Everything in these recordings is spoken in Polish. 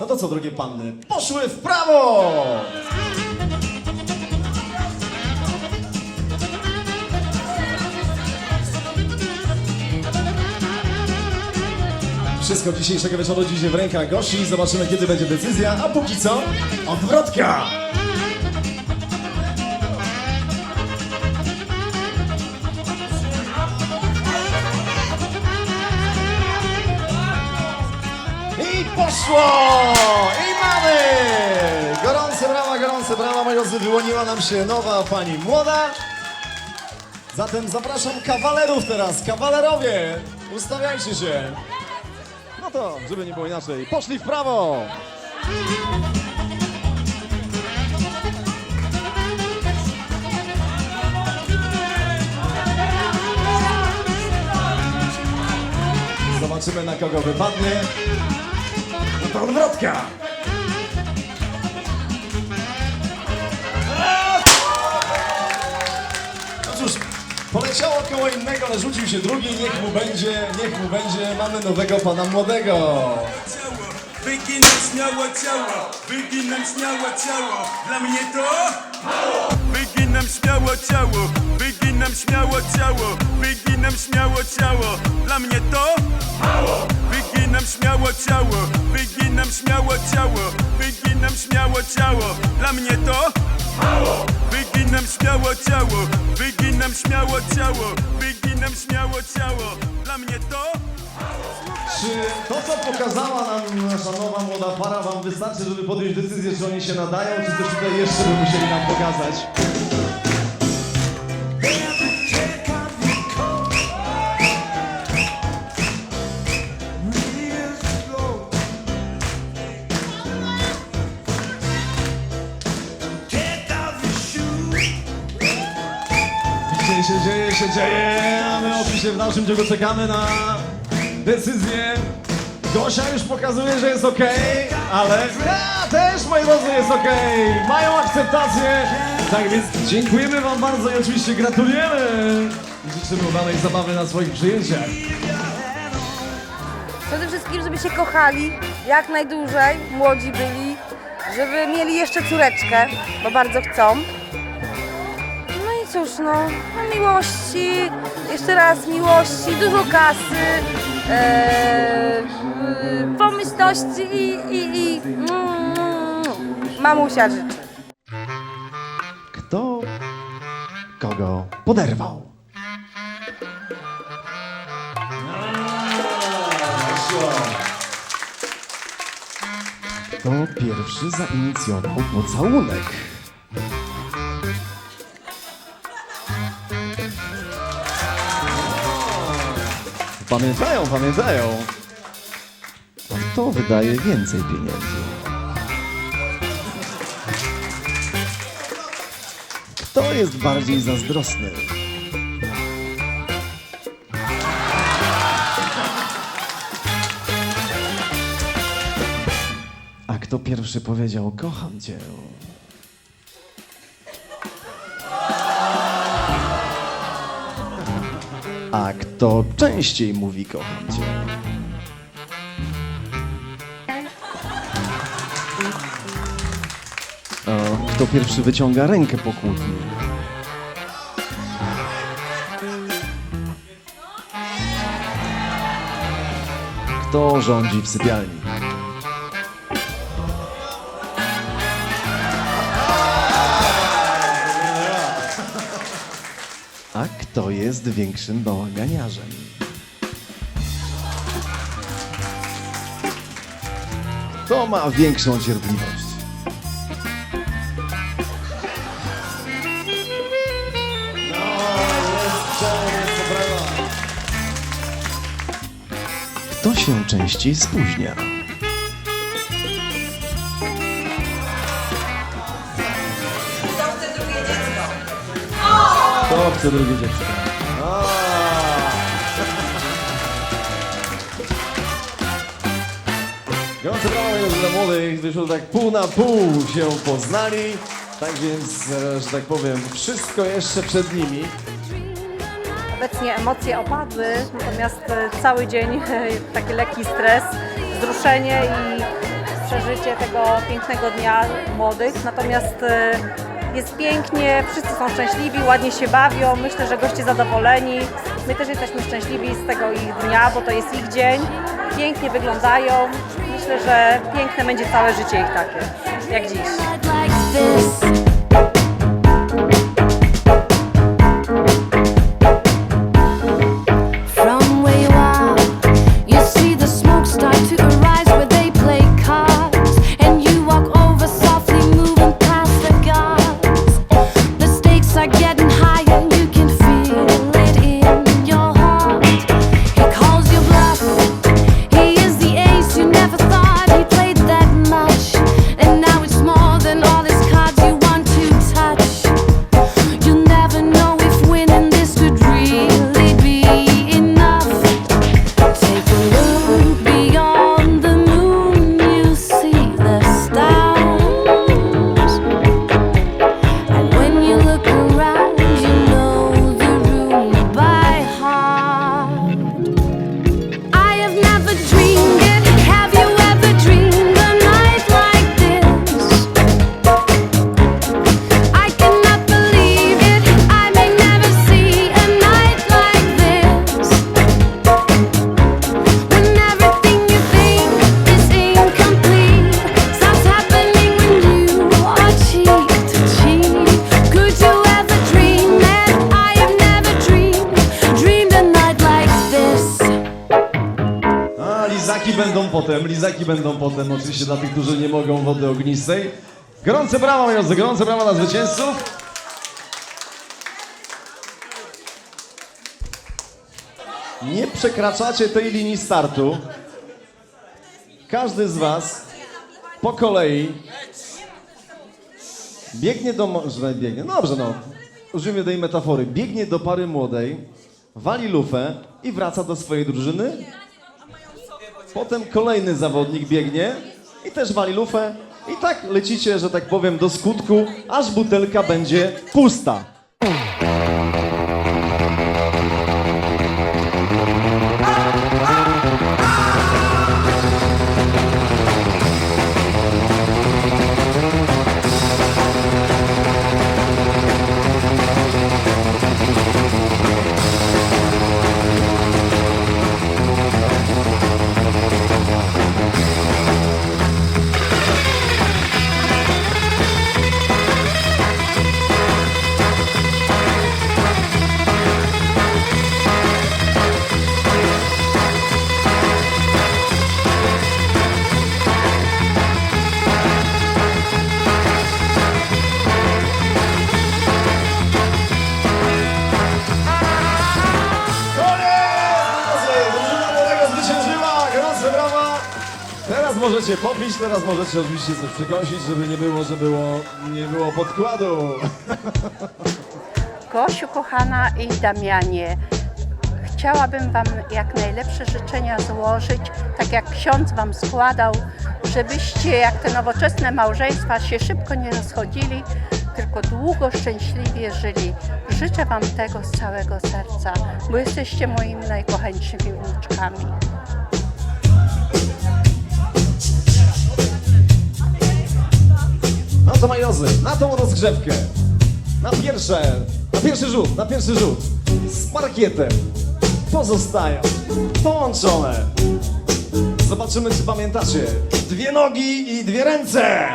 No to co, drogie panny, poszły w prawo! Wszystko dzisiejszego wieczoru dziś w rękach Gosi. Zobaczymy, kiedy będzie decyzja, a póki co, odwrotka! Poszło! I mamy! Gorące brawa, gorące brawa, moi drodzy, wyłoniła nam się nowa pani młoda. Zatem zapraszam kawalerów teraz, kawalerowie, ustawiajcie się. No to, żeby nie było inaczej, poszli w prawo! Zobaczymy na kogo wypadnie. To odwrotka! No cóż, poleciało koło innego, ale rzucił się drugi, niech mu będzie, niech mu będzie, mamy nowego pana młodego. ciało Wyginam śmiało ciało Wyginam śmiało ciało. Dla mnie to mało. Wyginam śmiało ciało Wyginam śmiało ciało Wyginam śmiało ciało. Dla mnie to mało. Wyginam śmiało ciało Wyginam śmiało ciało Wyginam śmiało ciało. Dla mnie to? Mało. Wyginam śmiało ciało Wyginam śmiało ciało Wyginam śmiało ciało. Dla mnie to? Czy to, co pokazała nam nasza nowa młoda para, wam wystarczy, żeby podjąć decyzję, czy oni się nadają, czy też tutaj jeszcze by musieli nam pokazać? Dzieje się, dzieje się, dzieje, a my oczywiście w dalszym ciągu czekamy na decyzję. Gosia już pokazuje, że jest ok, ale ja też, moi drodzy, jest ok. Mają akceptację. Tak więc dziękujemy wam bardzo i oczywiście gratulujemy. Życzymy udanej zabawy na swoich przyjęciach. Przede wszystkim, żeby się kochali jak najdłużej, młodzi byli, żeby mieli jeszcze córeczkę, bo bardzo chcą. Cóż, no, miłości, jeszcze raz miłości, dużo kasy, e, pomyślności i, i, i mm, mamusia życzy. Kto kogo poderwał? Kto pierwszy zainicjował pocałunek? Pamiętają, pamiętają. Kto wydaje więcej pieniędzy? Kto jest bardziej zazdrosny? A kto pierwszy powiedział kocham cię? A kto częściej mówi kocham cię? A kto pierwszy wyciąga rękę po kłótni? Kto rządzi w sypialni? A kto jest większym bałaganiarzem? Kto ma większą cierpliwość? Kto się częściej spóźnia? Chce drugie dziecko? Gorące brawa jest dla młodych, gdyż już tak pół na pół się poznali. Tak więc, e, że tak powiem, wszystko jeszcze przed nimi. Obecnie emocje opadły, natomiast e, cały dzień e, taki lekki stres, wzruszenie i przeżycie tego pięknego dnia młodych. Natomiast jest pięknie, wszyscy są szczęśliwi, ładnie się bawią. Myślę, że goście zadowoleni. My też jesteśmy szczęśliwi z tego ich dnia, bo to jest ich dzień. Pięknie wyglądają. Myślę, że piękne będzie całe życie ich takie, jak dziś. Lizaki będą potem, lizaki będą potem, oczywiście dla tych, którzy nie mogą wody ognistej. Gorące brawa, moi drodzy, gorące brawa dla zwycięzców. Nie przekraczacie tej linii startu. Każdy z was po kolei biegnie do... że biegnie, no dobrze no, użyjmy tej metafory. Biegnie do pary młodej, wali lufę i wraca do swojej drużyny Potem kolejny zawodnik biegnie i też wali lufę. I tak lecicie, że tak powiem, do skutku, aż butelka będzie pusta. Możecie popić, teraz możecie oczywiście coś przekąsić, żeby nie było, że było, nie było podkładu. Gosiu kochana i Damianie, chciałabym Wam jak najlepsze życzenia złożyć, tak jak ksiądz Wam składał, żebyście jak te nowoczesne małżeństwa się szybko nie rozchodzili, tylko długo szczęśliwie żyli. Życzę Wam tego z całego serca, bo jesteście moimi najkochańszymi wnuczkami. No to majozy, na tą rozgrzewkę. Na pierwsze, na pierwszy rzut, na pierwszy rzut. Z parkietem. Pozostają połączone. Zobaczymy, czy pamiętacie. Dwie nogi i dwie ręce.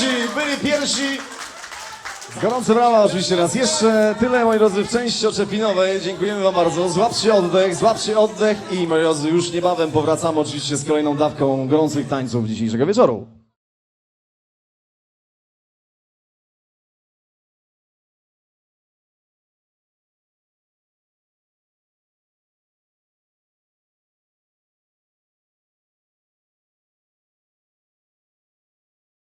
Pierwsi, byli pierwsi. Gorące brawa oczywiście raz jeszcze. Tyle, moi drodzy, w części oczepinowej. Dziękujemy wam bardzo. Złapcie oddech, złapcie oddech i, moi drodzy, już niebawem powracamy oczywiście z kolejną dawką gorących tańców dzisiejszego wieczoru.